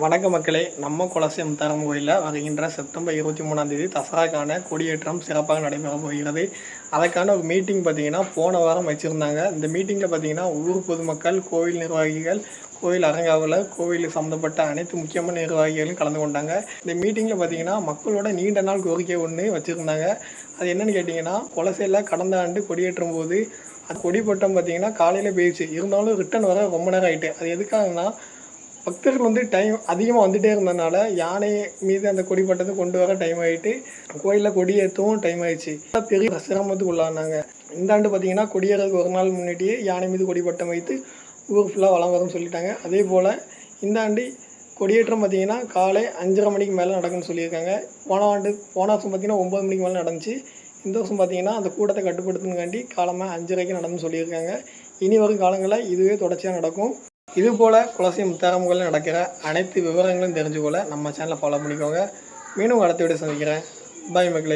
வணக்க மக்களே நம்ம குலசியம் தரம் கோயிலில் வருகின்ற செப்டம்பர் இருபத்தி மூணாம் தேதி தசராக்கான கொடியேற்றம் சிறப்பாக நடைபெற போகிறது. அதற்கான ஒரு மீட்டிங் பார்த்தீங்கன்னா போன வாரம் வச்சுருந்தாங்க. இந்த மீட்டிங்கில் பார்த்தீங்கன்னா ஊர் பொதுமக்கள் கோவில் நிர்வாகிகள் கோவில் அரங்காவில் கோவில் சம்மந்தப்பட்ட அனைத்து முக்கியமான நிர்வாகிகளும் கலந்து கொண்டாங்க. இந்த மீட்டிங்கில் பார்த்தீங்கன்னா மக்களோட நீண்ட நாள் கோரிக்கை ஒன்று வச்சுருந்தாங்க. அது என்னன்னு கேட்டிங்கன்னா குலசையில் கடந்த ஆண்டு கொடியேற்றும் போது அது கொடிப்பட்டம் பார்த்தீங்கன்னா காலையில் போயிடுச்சு. இருந்தாலும் ரிட்டர்ன் வர ரொம்ப நேரம் ஆகிட்டு அது எதுக்காகனா பக்தர்கள் வந்து டைம் அதிகமாக வந்துட்டே இருந்ததுனால யானை மீது அந்த கொடி பட்டத்தை கொண்டு வர டைம் ஆகிட்டு கோயிலில் கொடியேற்றவும் டைம் ஆயிடுச்சு. பெரிய சிரமத்துக்கு உள்ளானாங்க. இந்த ஆண்டு பார்த்தீங்கன்னா கொடியேறதுக்கு ஒரு நாள் முன்னாடியே யானை மீது கொடி பட்டம் வைத்து ஊர் ஃபுல்லாக வளம் வரும்னு சொல்லிட்டாங்க. அதே போல் இந்த ஆண்டு கொடியேற்றம் பார்த்தீங்கன்னா காலை அஞ்சரை மணிக்கு மேலே நடக்கும்னு சொல்லியிருக்காங்க. போன ஆண்டு போன வருஷம் பார்த்தீங்கன்னா ஒம்பது மணிக்கு மேலே நடந்துச்சு. இந்த வருஷம் பார்த்தீங்கன்னா அந்த கூட்டத்தை கட்டுப்படுத்துனங்காண்டி காலமாக அஞ்சரைக்கு நடந்துன்னு சொல்லியிருக்காங்க. இனி வரும் காலங்களில் இதுவே தொடர்ச்சியாக நடக்கும். இது போல் குலசை முத்தாரமுகளில் நடக்கிற அனைத்து விவரங்களும் தெரிஞ்சுக்கொள்ள நம்ம சேனலை ஃபாலோ பண்ணிக்கோங்க. மீண்டும் அடுத்த வீடியோ சந்திக்கிறேன். பாய் மக்களை.